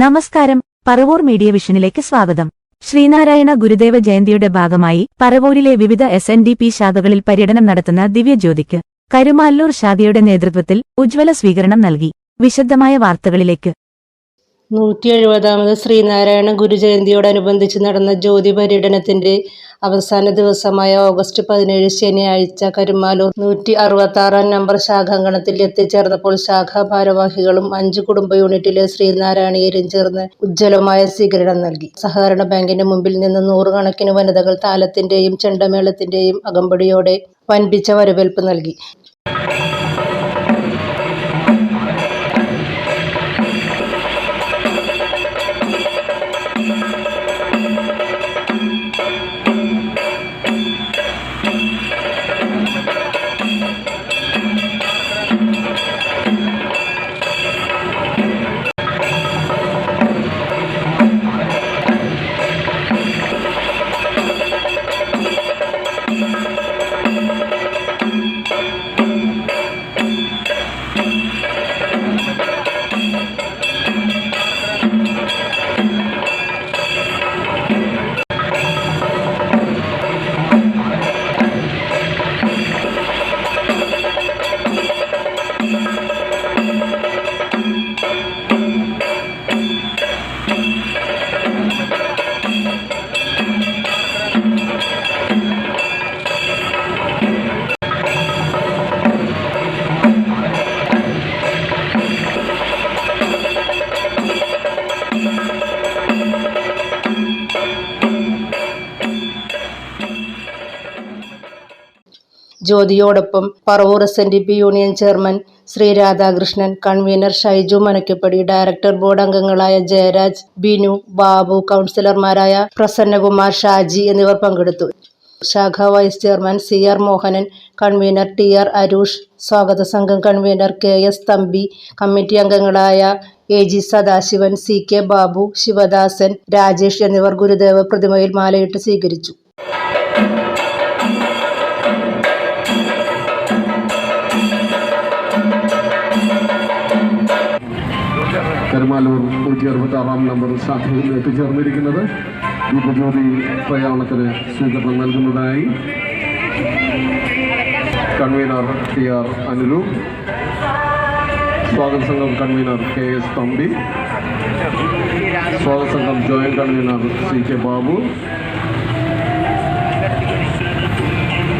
നമസ്കാരം. പറവൂർ മീഡിയ വിഷനിലേക്ക് സ്വാഗതം. ശ്രീനാരായണ ഗുരുദേവ ജയന്തിയുടെ ഭാഗമായി പറവൂരിലെ വിവിധ എസ് എൻ ഡി പി ശാഖകളിൽ പര്യടനം നടത്തുന്ന ദിവ്യജ്യോതിക്ക് കരുമാല്ലൂർ ശാഖയുടെ നേതൃത്വത്തിൽ ഉജ്ജ്വല സ്വീകരണം നൽകി. വിശദമായ വാർത്തകളിലേക്ക് നൂറ്റി എഴുപതാമത് ശ്രീനാരായണ ഗുരുജയന്തിയോടനുബന്ധിച്ച് നടന്ന ജ്യോതി പര്യടനത്തിന്റെ അവസാന ദിവസമായ ഓഗസ്റ്റ് പതിനേഴ് ശനിയാഴ്ച കരുമാലൂർ നൂറ്റി അറുപത്തി ആറാം നമ്പർ ശാഖാങ്കണത്തിൽ എത്തിച്ചേർന്നപ്പോൾ ശാഖാ ഭാരവാഹികളും അഞ്ച് കുടുംബ യൂണിറ്റിലെ ശ്രീനാരായണീയരും ചേർന്ന് ഉജ്ജ്വലമായ സ്വീകരണം നൽകി. സഹകരണ ബാങ്കിന്റെ മുമ്പിൽ നിന്ന് നൂറുകണക്കിന് വനിതകൾ താലത്തിന്റെയും ചെണ്ടമേളത്തിന്റെയും അകമ്പടിയോടെ വൻപിച്ച വരവേൽപ്പ് നൽകി. ജ്യോതിയോടൊപ്പം Paravur S N D P union chairman Shri Radhakrishnan convenor Shaiju Manakkappady director board അംഗങ്ങളായ ജയരാജ് ബിനു ബാബു കൗൺസിലർമാരായ പ്രസന്നകുമാർ ഷാജി എന്നിവർ പങ്കെടുത്തു. ശാഖ vice chairman C R Mohanan convenor T R Arush സ്വാഗത സംഘം convenor K S Thampi committee അംഗങ്ങളായ A G Sadasivan C K Babu Sivadasan Rajesh എന്നിവർ ഗുരുദേവ പ്രതിമയിൽ മാലയിട്ട് സ്വീകരിച്ചു. കരുമാലൂർ നൂറ്റി അറുപത്തി ആറാം നമ്പർ ശാഖയിൽ എത്തിച്ചേർന്നിരിക്കുന്നത് ദീപജ്യോതി പ്രയാണത്തിന് സ്വീകരണം നൽകുന്നതായി കൺവീനർ ടി ആർ അനുരൂപ് സ്വാഗത സംഘം കൺവീനർ കെ എസ് തമ്പി. സ്വാഗത സംഘം joint convenor C K Babu.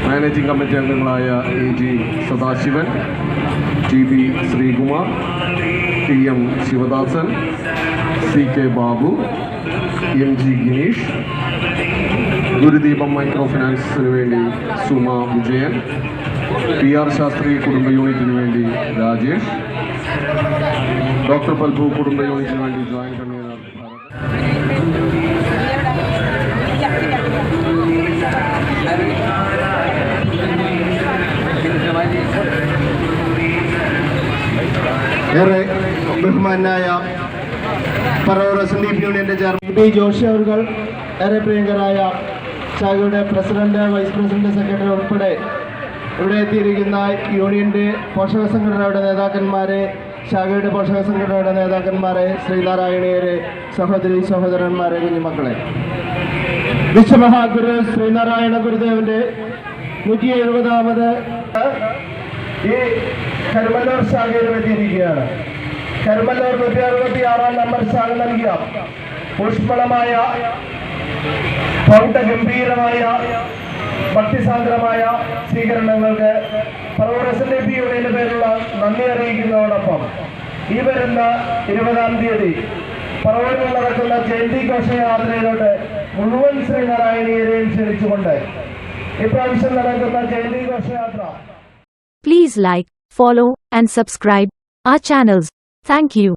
Managing committee അംഗങ്ങളായ A G Sadasivan. T B Sreekumar T M Sivadasan C K Babu M G Gineesh Gurudeepam micro ഫിനാൻസിന് വേണ്ടി Suma Vijayan P R Shastri കുടുംബ യൂണിറ്റിന് വേണ്ടി Rajesh doctor പൽഭു കുടുംബ യൂണിറ്റിന് വേണ്ടി ജോയിൻ കൺവീനർ ഭരത് ഏറെ ബഹുമാനായ പറവൂർ സന്ദീപ് യൂണിയന്റെ ചെയർമാൻ. ബി ജോഷി അവർ ഏറെ പ്രിയങ്കരായ ശാഖയുടെ പ്രസിഡന്റ് വൈസ് പ്രസിഡന്റ് സെക്രട്ടറി ഉൾപ്പെടെ ഇവിടെ എത്തിയിരിക്കുന്ന യൂണിയന്റെ പോഷക സംഘടനയുടെ നേതാക്കന്മാരെ ശാഖയുടെ പോഷക സംഘടനയുടെ നേതാക്കന്മാരെ ശ്രീനാരായണീയരെ സഹോദരി സഹോദരന്മാരെ കുഞ്ഞുമക്കളെ. വിശ്വമഹാഗുരു ശ്രീനാരായണ ഗുരുദേവന്റെ നൂറ്റി എഴുപതാമത് ഈ കരുമല്ലൂർ ശാഖയിൽ എത്തിയിരിക്കുകയാണ്. കരുമല്ലൂർ നൂറ്റി അറുപത്തി ആറാം നമ്പർ സ്ഥാനം നൽകിയ ഊഷ്മളമായ ഗംഭീരമായ ഭക്തിസാന്ദ്രമായ സ്വീകരണങ്ങൾക്ക് പറവൂർ എസ് എൻ പി യൂണിയന്റെ പേരുള്ള നന്ദി അറിയിക്കുന്നതോടൊപ്പം ഈ വരുന്ന ഇരുപതാം തീയതി പറവൂരിൽ നടക്കുന്ന ജയന്തി ഘോഷയാത്രയിലോട്ട് മുഴുവൻ ശ്രീനാരായണീയരെയും ക്ഷണിച്ചുകൊണ്ട് ഇപ്രാവശ്യം നടക്കുന്ന ജയന്തി ഘോഷയാത്ര please like follow and subscribe ആ channels. Thank you.